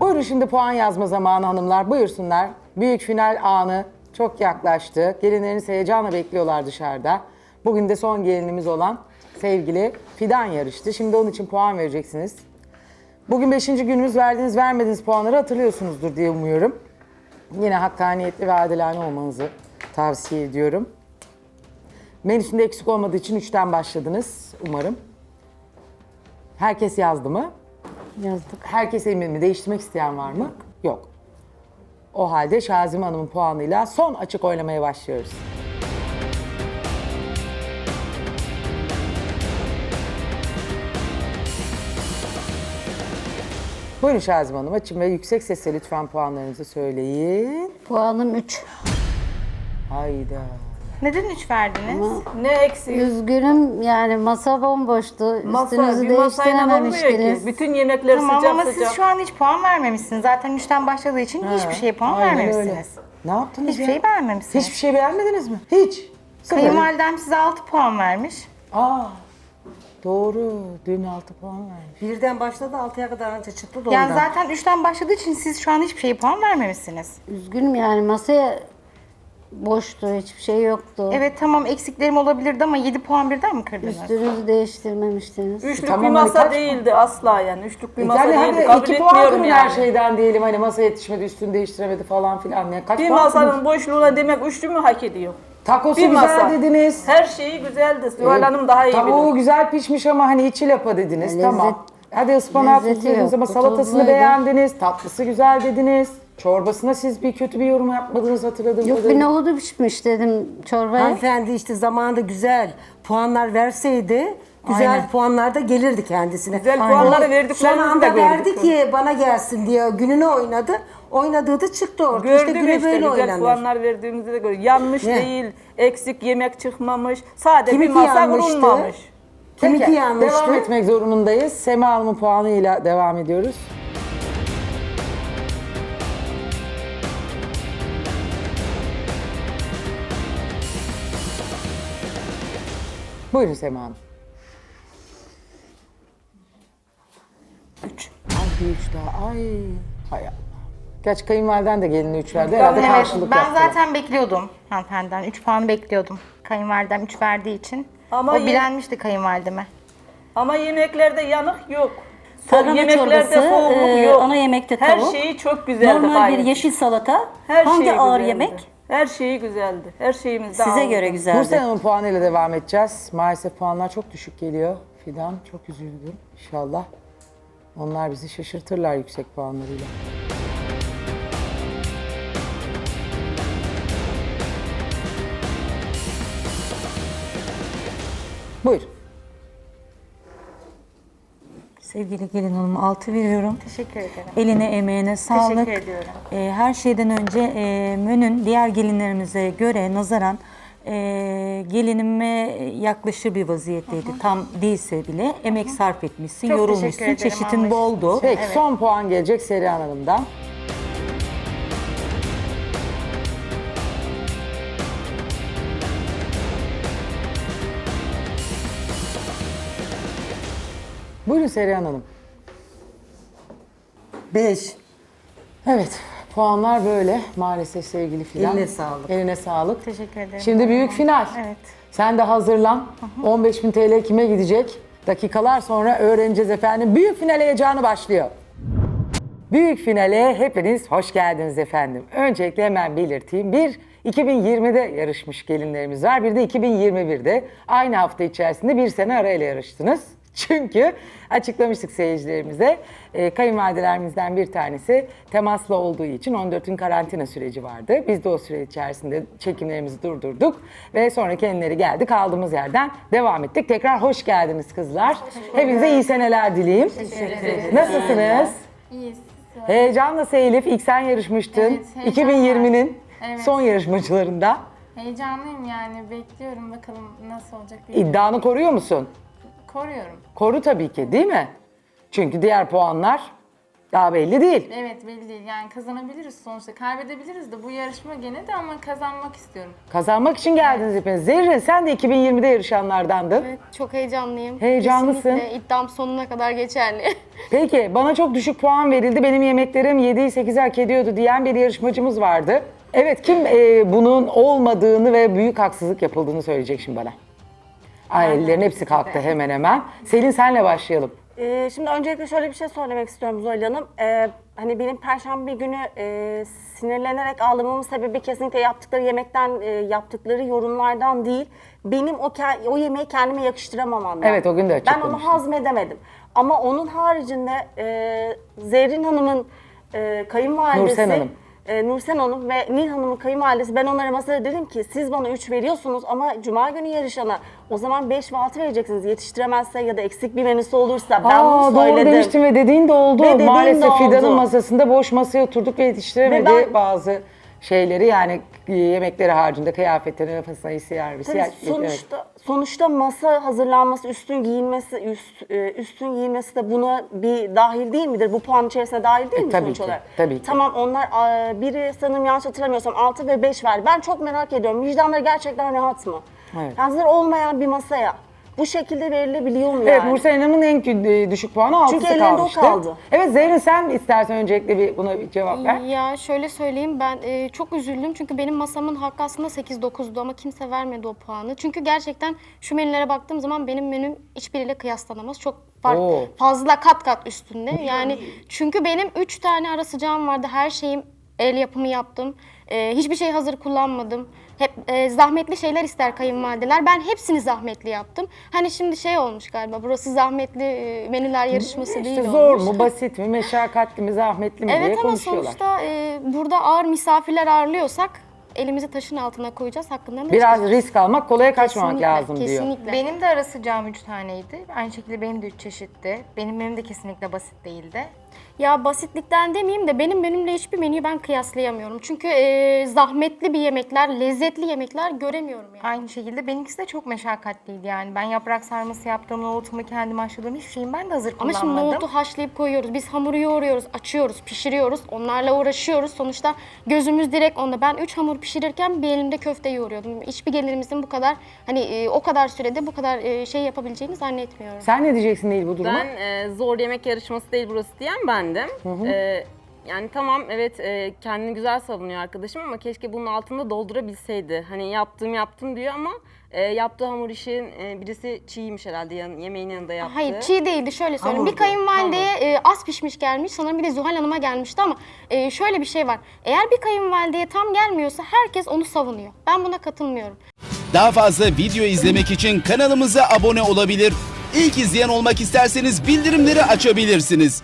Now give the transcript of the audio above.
Buyurun şimdi puan yazma zamanı hanımlar. Buyursunlar. Büyük final anı çok yaklaştı. Gelinleriniz heyecanla bekliyorlar dışarıda. Bugün de son gelinimiz olan sevgili Fidan yarıştı. Şimdi onun için puan vereceksiniz. Bugün 5. günümüz verdiğiniz vermediğiniz puanları hatırlıyorsunuzdur diye umuyorum. Yine hakkaniyetli ve adilane olmanızı tavsiye ediyorum. Menüsünde eksik olmadığı için 3'ten başladınız umarım. Herkes yazdı mı? Yazdık. Herkes emin mi? Değiştirmek isteyen var mı? Yok. O halde Şazime Hanım'ın puanıyla son açık oylamaya başlıyoruz. Buyurun Şazime Hanım açın ve yüksek sesle lütfen puanlarınızı söyleyin. Puanım 3. Hayda. Neden 3 verdiniz? Ne eksik? Üzgünüm yani masa bomboştu. Masa, Üstünüzü bir masayla olmuyor ki. değiştirememiştiniz. Bütün yemekler Tamam sıcak ama sıcak. siz şu an hiç puan vermemişsiniz. Zaten 3'ten başladığı için hiçbir şeye puan Aynen vermemişsiniz. öyle. Ne yaptınız Hiçbir ya? şey beğenmemişsiniz. Hiçbir şey beğenmediniz mi? Hiç. Sıfır. Kayınvalidem size 6 puan vermiş. Aa, doğru. Dün 6 puan vermiş. Birden başladı altıya kadar önce çıktı da Yani ondan. zaten 3'ten başladığı için siz şu an hiçbir şeye puan vermemişsiniz. Üzgünüm yani masaya boştu. Hiçbir şey yoktu. Evet tamam eksiklerim olabilirdi ama 7 puan birden mi kırdınız? Üstünüzü değiştirmemiştiniz. Üçlük Tamam, bir hani masa kaç- değildi asla yani. Üçlük bir masa Yani değildi. hadi Kabul iki puan etmiyorum kırın yani. her şeyden diyelim hani masa yetişmedi üstünü değiştiremedi falan filan. Yani kaç Bir puan masanın kırdınız? boşluğuna demek üçlü mü hak ediyor? Takosu bir güzel masa. dediniz. Her şeyi güzeldi. Zuhal Ee, Hanım daha iyi Tavuğu bilir. güzel pişmiş ama hani içi lapa dediniz. Lezzet- tamam. Hadi ıspanağı lezzeti ama salatasını tuzluydu. beğendiniz. Tatlısı güzel dediniz. Çorbasına siz bir kötü bir yorum yapmadınız hatırladığım Yok bir kadarıyla. nohudu pişmiş dedim çorbaya. Hanımefendi işte zamanında güzel puanlar verseydi güzel Aynen. puanlar da gelirdi kendisine. Güzel puanları O verdiklerimizi Son de anda verdi gördük. ki bana gelsin diye gününü oynadı. Oynadığı da çıktı ortaya. Gördük işte işte, günü böyle güzel oynanır. puanlar verdiğimizi de gördük. Yanmış Ne? değil, eksik yemek çıkmamış. Sade bir Kiminki masa yanmıştı? kurulmamış. Kiminki Peki, yanlıştı? Devam etmek zorundayız. Sema Hanım'ın puanıyla devam ediyoruz. Buyurun Sema Hanım. Üç. Ay bir üç daha. Ay. Hay Allah. Gerçi kayınvaliden de geline üç verdi. Herhalde Evet, karşılık ben yaptılar. zaten bekliyordum hanımefendiden. 3 puan bekliyordum. Kayınvalidem 3 verdiği için. Ama o ye- bilenmişti kayınvalideme. Ama yemeklerde yanık yok. Tarhana yemeklerde çorbası, soğukluk e, yok. ana yemekte Her tavuk. şeyi çok güzeldi. Normal gayet. bir yeşil salata. Her Hangi şeyi ağır güzeldi. yemek? Her şeyi güzeldi. Her şeyimiz de Size ağırdı. göre güzeldi. Nursel Hanım'ın puanıyla devam edeceğiz. Maalesef puanlar çok düşük geliyor. Fidan çok üzüldüm. İnşallah onlar bizi şaşırtırlar yüksek puanlarıyla. Buyur. Sevgili gelin hanım 6 veriyorum. Teşekkür ederim. Eline emeğine sağlık. ediyorum. E, her şeyden önce e, menün diğer gelinlerimize göre nazaran e, gelinime yaklaşır bir vaziyetteydi. Tam değilse bile emek sarf etmişsin, Çok yorulmuşsun. teşekkür ederim, Çeşitin boldu. Peki son puan gelecek Serihan Hanım'dan. Buyurun Serihan Hanım. Beş. Evet, puanlar böyle maalesef sevgili Fidan. Eline sağlık. Eline sağlık. Teşekkür ederim. Şimdi büyük final. Evet. Sen de hazırlan. 15.000 TL kime gidecek? Dakikalar sonra öğreneceğiz efendim. Büyük final heyecanı başlıyor. Büyük finale hepiniz hoş geldiniz efendim. Öncelikle hemen belirteyim. Bir 2020'de yarışmış gelinlerimiz var. Bir de 2021'de aynı hafta içerisinde bir sene arayla yarıştınız. Çünkü açıklamıştık seyircilerimize. E, kayınvalidelerimizden bir tanesi temaslı olduğu için 14 gün karantina süreci vardı. Biz de o süre içerisinde çekimlerimizi durdurduk ve sonra kendileri geldi kaldığımız yerden devam ettik. Tekrar hoş geldiniz kızlar. Hepinize iyi seneler dileyim. Nasılsınız? İyiyiz. Heyecanla Elif. İlk sen yarışmıştın. Evet, heyecan 2020'nin Evet. son yarışmacılarında. Heyecanlıyım yani. Bekliyorum bakalım nasıl olacak diye. İddianı koruyor musun? Koruyorum. Koru tabii ki değil mi? Çünkü diğer puanlar Daha belli değil. Evet belli değil. Yani kazanabiliriz sonuçta. Kaybedebiliriz de bu yarışma gene de ama kazanmak istiyorum. Kazanmak için geldiniz hepiniz. Zerrin sen de 2020'de yarışanlardandın. Evet, çok heyecanlıyım. Heyecanlısın. Kesinlikle iddiam sonuna kadar geçerli. Peki bana çok düşük puan verildi. Benim yemeklerim 7'yi 8'i hak ediyordu diyen bir yarışmacımız vardı. Evet kim e, bunun olmadığını ve büyük haksızlık yapıldığını söyleyecek şimdi bana. Ailelerin hepsi kalktı hemen hemen. Selin senle başlayalım. Ee, şimdi öncelikle şöyle bir şey söylemek istiyorum Zuhal Hanım. Ee, hani benim perşembe günü e, sinirlenerek ağlamamın sebebi kesinlikle yaptıkları yemekten, e, yaptıkları yorumlardan değil. Benim o ke- o yemeği kendime yakıştıramamamdan. Evet, o gün de Ben onu konuştun. hazmedemedim. Ama onun haricinde e, Zerrin Hanım'ın e, kayınvalidesi... Nursen Hanım. E, Nursen Hanım ve Nil Hanım'ın kayınvalidesi ben onlara masada dedim ki siz bana 3 veriyorsunuz ama cuma günü yarışana o zaman 5 ve 6 vereceksiniz yetiştiremezse ya da eksik bir menüsü olursa ben Aa, bunu doğru söyledim. demiştin ve dediğin de oldu. Ve dediğin de Maalesef oldu. Fidan'ın masasında boş masaya oturduk ve yetiştiremedi Ve ben- bazı şeyleri yani e, yemekleri haricinde kıyafetleri, nefesine isi yer, Tabii sonuçta sonuçta masa hazırlanması, üstün giyinmesi, üst, e, üstün giyinmesi de buna bir dahil değil midir? Bu puan içerisine dahil değil E, mi tabii sonuç ki, olarak? tabii ki. Tamam onlar biri sanırım yanlış hatırlamıyorsam 6 ve 5 verdi. Ben çok merak ediyorum. Vicdanları gerçekten rahat mı? Evet. Hazır olmayan bir masaya bu şekilde verilebiliyor mu Evet, yani? Nursel Hanım'ın en kü- e, düşük puanı 6'sı Çünkü ellerinde o kalmıştı. kaldı. Evet Zerrin sen istersen öncelikle bir buna bir cevap ver. ya şöyle söyleyeyim ben e, çok üzüldüm çünkü benim masamın hakkı aslında 8-9'du ama kimse vermedi o puanı. Çünkü gerçekten şu menülere baktığım zaman benim menüm hiçbiriyle kıyaslanamaz. Çok fark, Oo. fazla kat kat üstünde. Yani çünkü benim 3 tane ara sıcağım vardı. Her şeyim el yapımı yaptım. E, hiçbir şey hazır kullanmadım. Hep e, zahmetli şeyler ister kayınvalideler. Ben hepsini zahmetli yaptım. Hani şimdi şey olmuş galiba. Burası zahmetli e, menüler yarışması değil İşte zor olmuş. mu, basit mi, meşakkatli mi, zahmetli mi diye Evet ama konuşuyorlar. sonuçta e, burada ağır misafirler ağırlıyorsak elimizi taşın altına koyacağız hakkından da Biraz çıkacağız. risk almak, kolaya kaçmamak Kesinlikle, lazım diyor. Kesinlikle. Benim de ara sıcağım 3 taneydi. Aynı şekilde benim de 3 çeşitti. Benim menüm de kesinlikle basit değildi. Ya basitlikten demeyeyim de benim menümle hiçbir menüyü ben kıyaslayamıyorum. Çünkü e, zahmetli bir yemekler, lezzetli yemekler göremiyorum yani. Aynı şekilde benimkisi de çok meşakkatliydi yani. Ben yaprak sarması yaptım, nohutumu kendim haşladım. Hiçbir şeyim ben de hazır Ama şimdi nohutu haşlayıp koyuyoruz. Biz hamuru yoğuruyoruz, açıyoruz, pişiriyoruz. Onlarla uğraşıyoruz. Sonuçta gözümüz direkt onda. Ben 3 hamur pişirirken bir elimde köfte yoğuruyordum. Hiçbir gelinimizin bu kadar hani e, o kadar sürede bu kadar e, şey yapabileceğini zannetmiyorum. Sen ne diyeceksin Nil bu duruma? Ben e, zor yemek yarışması değil burası diyen bendim. E, yani tamam evet e, kendini güzel savunuyor arkadaşım ama keşke bunun altında doldurabilseydi. Hani yaptım yaptım diyor ama e, yaptığı hamur işin e, birisi çiğymiş herhalde yan, yemeğin yanında yaptığı. Hayır çiğ değildi şöyle söyleyeyim. Bir kayınvalideye e, az pişmiş gelmiş. Sanırım bir de Zuhal Hanım'a gelmişti ama e, şöyle bir şey var. Eğer bir kayınvalideye tam gelmiyorsa herkes onu savunuyor. Ben buna katılmıyorum. Daha fazla video izlemek için kanalımıza abone olabilir. İlk izleyen olmak isterseniz bildirimleri açabilirsiniz.